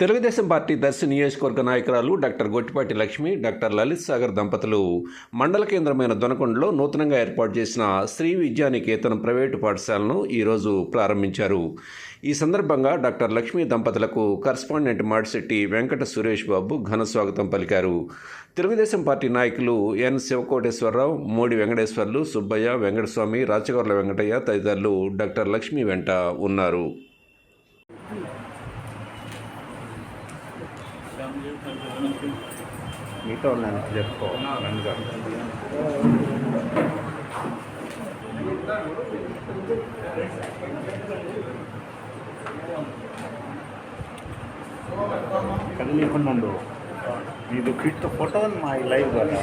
Telugu Desam party Darsi నియోజకవర్గ నాయకురాలు doctor Gottipati Lakshmi doctor Lalit Sagar దంపతులు మండల కేంద్రమైన దొనకొండలో నూతనంగా ఏర్పాటు చేసిన శ్రీ విద్యానికేతనం ప్రైవేటు పాఠశాలను ఈరోజు ప్రారంభించారు. ఈ సందర్భంగా డాక్టర్ లక్ష్మి దంపతులకు కరస్పాండెంట్ మాడిశెట్టి వెంకట సురేష్ బాబు ఘన స్వాగతం పలికారు. తెలుగుదేశం పార్టీ నాయకులు ఎన్ శివకోటేశ్వరరావు మోడి వెంకటేశ్వర్లు సుబ్బయ్య వెంకటస్వామి రాచగొర్ల వెంకటయ్య తదితరులు డాక్టర్ లక్ష్మి వెంట ఉన్నారు. మీతో నేను చెప్పుకో రంగా కదిలేకుండా ఉండు నీదు క్రిట్ ఫోటో మా లైవ్ కదా